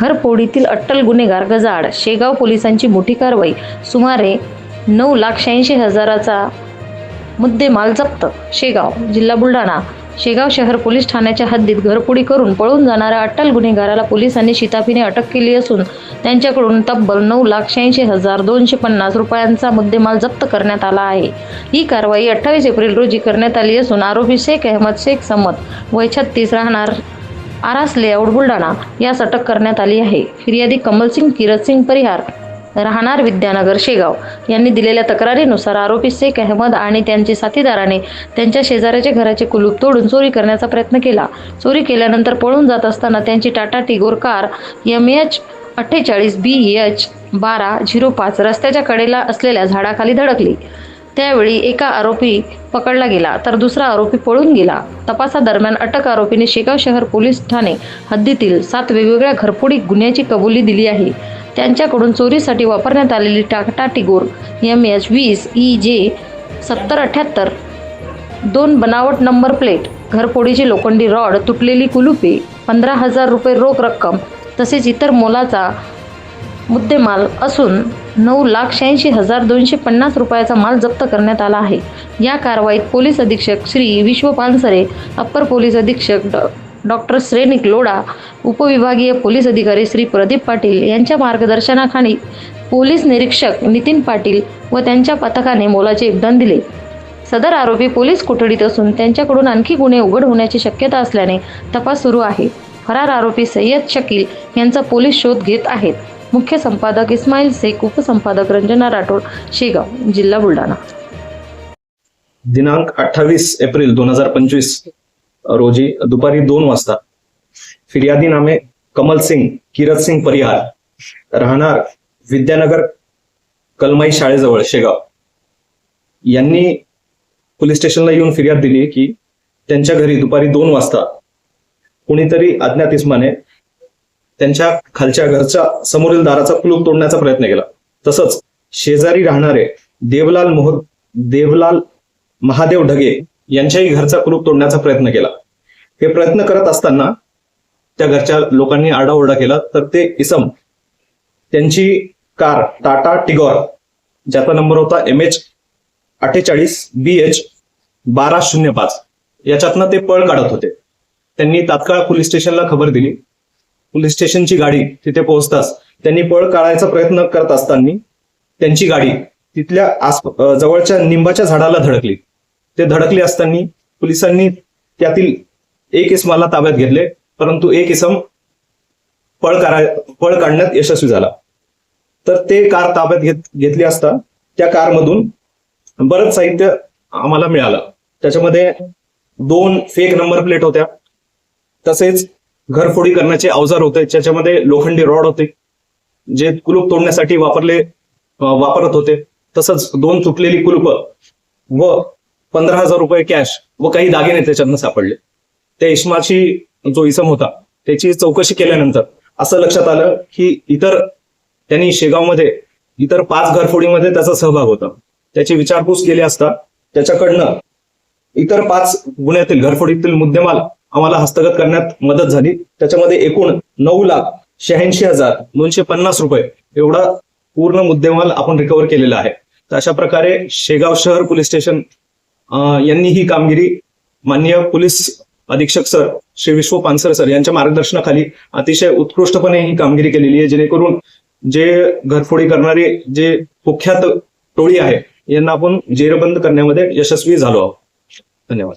घरफोडीतील अट्टल गुन्हेगार गजाड शेगाव पोलिसांची मोठी कारवाई. सुमारे नऊ लाख शहाऐंशी हजाराचा मुद्देमाल जप्त. शेगाव जिल्हा बुलढाणा. शेगाव शहर पोलीस ठाण्याच्या हद्दीत घरपोडी करून पळून जाणाऱ्या अट्टल गुन्हेगाराला पोलिसांनी शिताफीने अटक केली असून त्यांच्याकडून तब्बल नऊ लाख शहाऐंशी हजार दोनशे पन्नास रुपयांचा मुद्देमाल जप्त करण्यात आला आहे. ही कारवाई अठ्ठावीस एप्रिल रोजी करण्यात आली असून आरोपी शेख अहमद शेख समत वय छत्तीस राहणार आरास लेआउट बुलढाणा यास अटक करण्यात आली आहे. फिर्यादी कमलसिंग किरतसिंग परिहार राहणार विद्यानगर शेगाव यांनी दिलेल्या तक्रारीनुसार आरोपी शेख अहमद आणि त्यांचे साथीदाराने त्यांच्या शेजाऱ्याच्या घराचे कुलूप तोडून चोरी करण्याचा प्रयत्न केला. चोरी केल्यानंतर पळून जात असताना त्यांची Tata Tigor car M H अठ्ठेचाळीस बी एच बारा झिरो पाच रस्त्याच्या कडेला असलेल्या झाडाखाली धडकली. त्यावेळी एका आरोपी पकडला गेला तर दुसरा आरोपी पळून गेला. तपासादरम्यान अटक आरोपीने शेगाव शहर पोलीस ठाणे हद्दीतील सात वेगवेगळ्या घरफोडी गुन्ह्याची कबुली दिली आहे. त्यांच्याकडून चोरीसाठी वापरण्यात आलेली टाटा टिगोर एम एच वीस ई जे सत्तर अठ्ठ्याहत्तर दोन बनावट नंबर प्लेट घरफोडीची लोखंडी रॉड तुटलेली कुलुपे पंधरा हजार रुपये रोख रक्कम तसेच इतर मोलाचा मुद्देमाल असून नऊ लाख शहाऐंशी हजार दोनशे पन्नास रुपयाचा माल जप्त करण्यात आला आहे. या कारवाईत पोलीस अधीक्षक श्री विश्व पानसरे अप्पर पोलीस अधीक्षक डॉ डॉक्टर श्रेनिक लोढा उपविभागीय पोलीस अधिकारी श्री प्रदीप पाटील यांच्या मार्गदर्शनाखाली पोलीस निरीक्षक नितीन पाटील व त्यांच्या पथकाने मोलाचे योगदान दिले. सदर आरोपी पोलीस कोठडीत असून त्यांच्याकडून आणखी गुन्हे उघड होण्याची शक्यता असल्याने तपास सुरू आहे. फरार आरोपी सय्यद शकील यांचा पोलीस शोध घेत आहेत. मुख्य संपादक इस्माईल शेख उपसंपादक रंजना राठोड शेगाव जिल्हा बुलढाणा. दिनांक अठ्ठावीस एप्रिल दोन हजार पंचवीस रोजी दुपारी दोन वाजता फिर्यादी नामे कमल सिंग किरत सिंग परिहार राहणार विद्यानगर कलमाई शाळेजवळ शेगाव. यांनी पोलीस स्टेशनला येऊन फिर्याद दिली की त्यांच्या घरी दुपारी दोन वाजता कुणीतरी अज्ञात इस्माने त्यांच्या खालच्या घरच्या समोरील दाराचा कुलूप तोडण्याचा प्रयत्न केला. तसंच शेजारी राहणारे देवलाल मोह देवलाल महादेव ढगे यांच्याही घरचा कुलूप तोडण्याचा प्रयत्न केला. हे प्रयत्न करत असताना त्या घरच्या लोकांनी आरडाओरडा केला. तर ते इसम त्यांची कार टाटा टिगॉर ज्याचा नंबर होता एम एच अठ्ठेचाळीस बी एच बारा शून्य पाच याच्यातनं ते पळ काढत होते. त्यांनी तात्काळ पोलीस स्टेशनला खबर दिली. पोलीस स्टेशनची गाडी तिथे पोहोचताच त्यांनी पळ काढायचा प्रयत्न करत असताना त्यांची गाडी तिथल्या आस जवळच्या निंबाच्या झाडाला धडकली. ते धडकले असताना पोलिसांनी त्यातील एक इसमाला ताब्यात घेतले परंतु एक इसम पळ काढाय पळ काढण्यात यशस्वी झाला. तर ते कार ताब्यात घेत घेतली असता त्या कारमधून बरंच साहित्य आम्हाला मिळालं. त्याच्यामध्ये दोन फेक नंबर प्लेट होत्या. तसेच घरफोडी करण्याचे अवजार होते ज्याच्यामध्ये लोखंडी रॉड होते जे कुलूप तोडण्यासाठी वापरले वापरत होते. तसंच दोन तुटलेली कुलूप व पंधरा हजार रुपये कॅश व काही दागिने त्याच्यातनं सापडले. त्या इस्माची जो इसम होता त्याची चौकशी केल्यानंतर असं लक्षात आलं की इतर त्यांनी शेगावमध्ये इतर पाच घरफोडीमध्ये त्याचा सहभाग होता. त्याची विचारपूस केली असता त्याच्याकडनं इतर पाच गुन्ह्यातील घरफोडीतील मुद्देमाल आम्हाला हस्तगत करण्यात मदत झाली. त्याच्यामध्ये एकूण नऊ लाख शहाऐंशी हजार दोनशे पन्नास रुपये एवढा पूर्ण मुद्देमाल आपण रिकव्हर केलेला आहे. तर अशा प्रकारे शेगाव शहर पोलीस स्टेशन यांनी ही कामगिरी माननीय पोलीस अधीक्षक सर श्री विश्व पानसर सर यांच्या मार्गदर्शनाखाली अतिशय उत्कृष्टपणे ही कामगिरी केलेली आहे. जेणेकरून जे घरफोडी करणारे जे कुख्यात टोळी आहे यांना आपण जेरबंद करण्यामध्ये यशस्वी झालो आहोत. धन्यवाद.